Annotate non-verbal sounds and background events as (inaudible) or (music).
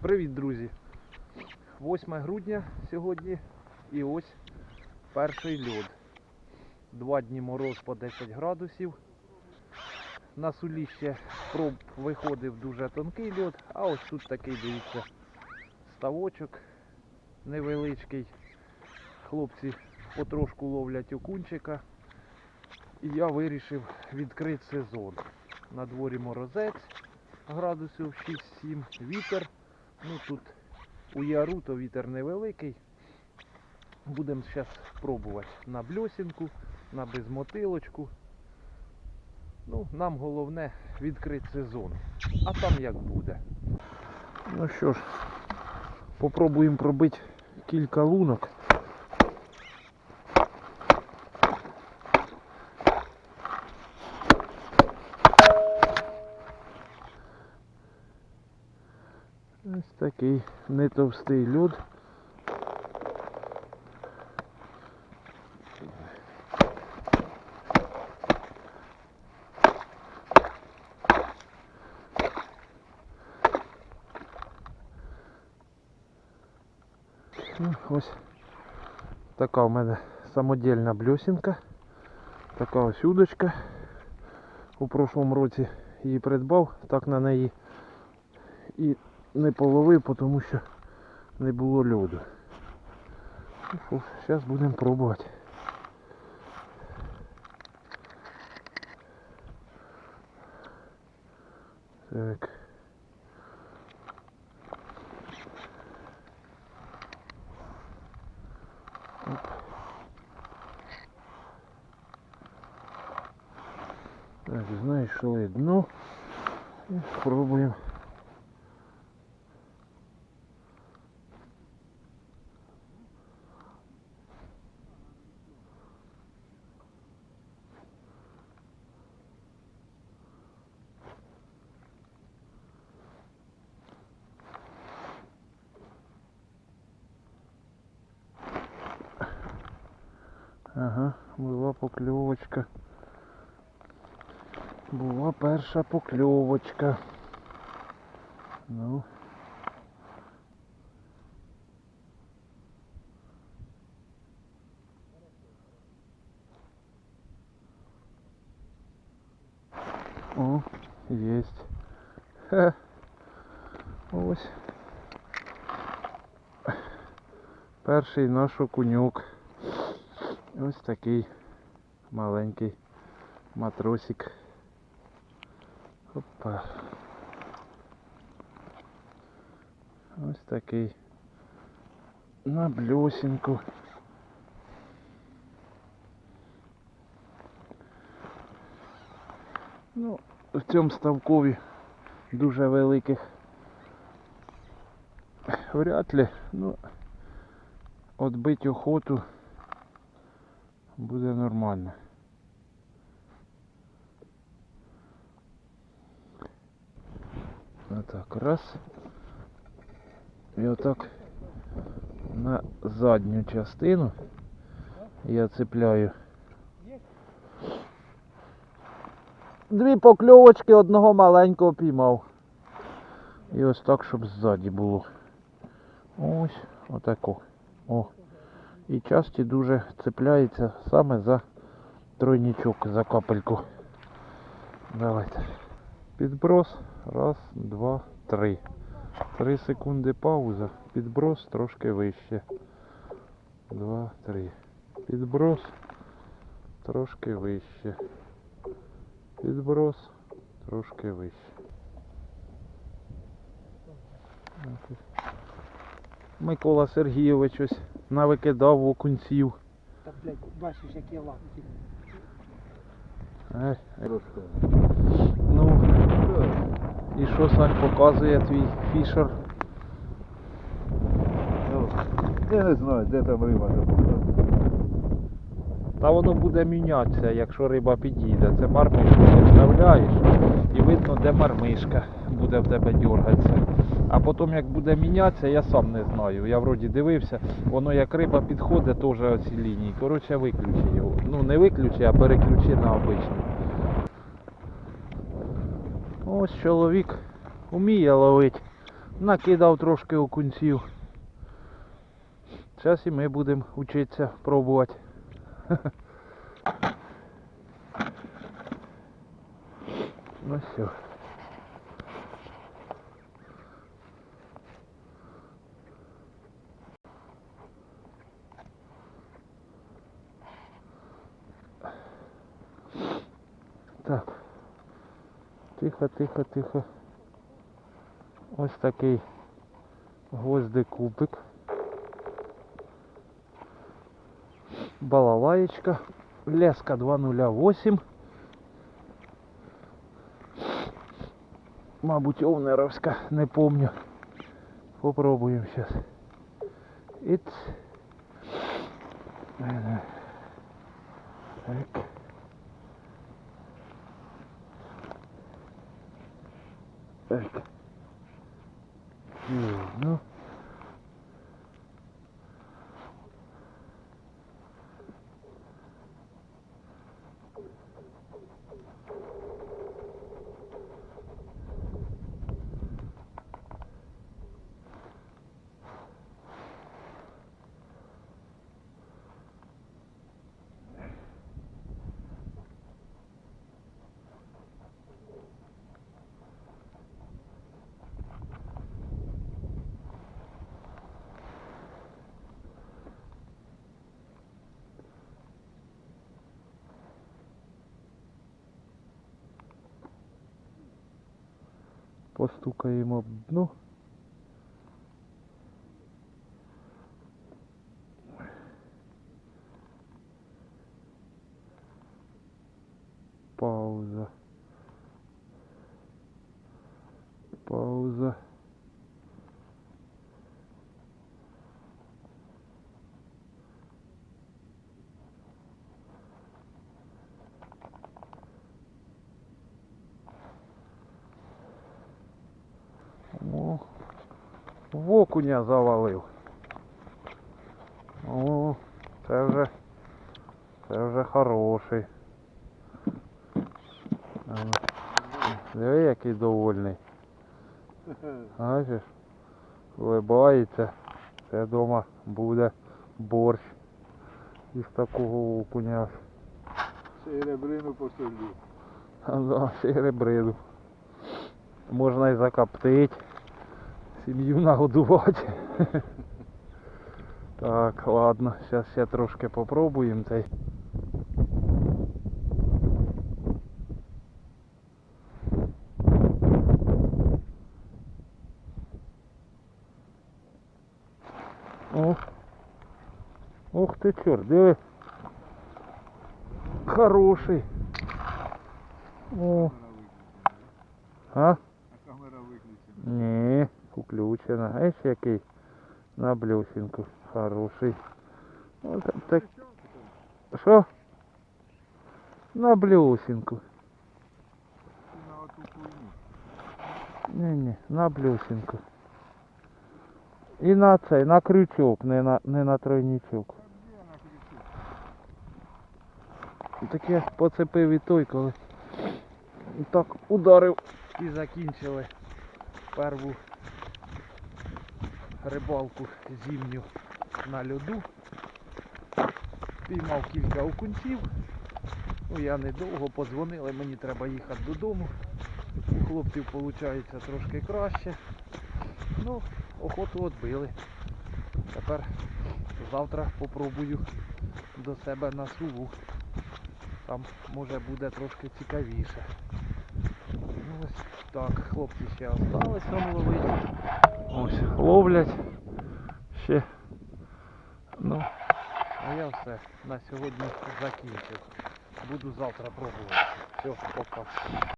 Привіт, друзі! 8 грудня сьогодні і ось перший льод. Два дні мороз по 10 градусів. На суліще проб виходив дуже тонкий льод, а ось тут такий, дивіться, ставочок невеличкий. Хлопці потрошку ловлять окунчика. І я вирішив відкрити сезон. На дворі морозець градусів 6-7, вітер. Ну тут у яру то вітер невеликий. Будемо зараз пробувати на бльосінку, на безмотилочку. Ну, нам головне відкрити сезон. А там як буде. Ну що ж, попробуємо пробити кілька лунок. Ось такий не товстий льод. Ну, ось така у мене самодільна бльосінка. Така ось удочка. У прошлому році її придбав, так на неї і не половив, тому що не було льоду. Ну зараз будемо пробувати. Так. Оп. Так, знайшли дно. І спробуємо. Ага, була покльовочка. Була перша покльовочка. Ну. О, есть. Ха. Ось. Перший наш окуньок. Ось такий маленький матросик. Опа. Ось такий на блюсінку. Ну, в цьому ставкові дуже великих вряд ли, ну, отбить охоту буде нормально. Отак, раз. І отак на задню частину я цепляю. Дві покльовочки одного маленького піймав. І ось так, щоб ззаді було. Ось, отако. О. І часті дуже цепляється саме за тройничок, за капельку. Давайте. Підброс. Раз, два, три. Три секунди пауза. Підброс трошки вище. Два, три. Підброс трошки вище. Підброс трошки вище. Микола Сергійович ось навикидав окунців. Та, блядь, бачиш, які лапки. Ай. Ну, і що Сань показує твій фішер? Ну, Я не знаю, де там риба. Та воно буде мінятися, якщо риба підійде. Це мармишку вставляєш і видно, де мармишка буде в тебе дергатися. А потім як буде мінятися, я сам не знаю. Я вроді дивився, воно як риба підходить, теж оці лінії. Коротше, виключи його. Ну не виключи, а переключи на обичний. Ось чоловік вміє ловити Накидав трошки окунців. Зараз і ми будемо вчитися пробувати. (laughs) Ну все. Так. Тихо, тихо, тихо. Ось такий гвоздик кубик. Балалаєчка. Леска 208. Мабуть, овнеровська, не помню. Попробуємо зараз. Іц. Е, Так. Так. Ні, Ну. Постукаємо дно. Пауза. Пауза. Окуня завалив. О, це вже, це вже хороший. Ну, Диви, який довольний. Бачиш? Улибається. Це вдома буде борщ із такого окуня. Ще й ребрину посолю. Да, ще й ребрину. Можна і закоптить. Сім'ю нагодувати. (laughs) Так, ладно, зараз ще трошки попробуємо цей. О. Ух ти чорт, диви. Хороший. О. А? А камера виключена. Ні, включена. Ось який на блюсінку. Хороший. Ось так. Що? На блюсінку. Ти на блюсінку. І на цей, на крючок, не на, не на крючок? Так я поцепив і той, коли так ударив. І закінчили перву рибалку зимню на льоду. Піймав кілька окунців. Ну я недовго подзвонили, мені треба їхати додому. У хлопців виходить трошки краще. Ну, охоту відбили. Тепер завтра попробую до себе на суву. Там може буде трошки цікавіше. Ну ось так, хлопці ще остались там ловити. Ось ловлять ще. Ну, а я все на сьогодні закінчив. Буду завтра пробувати. Все, пока.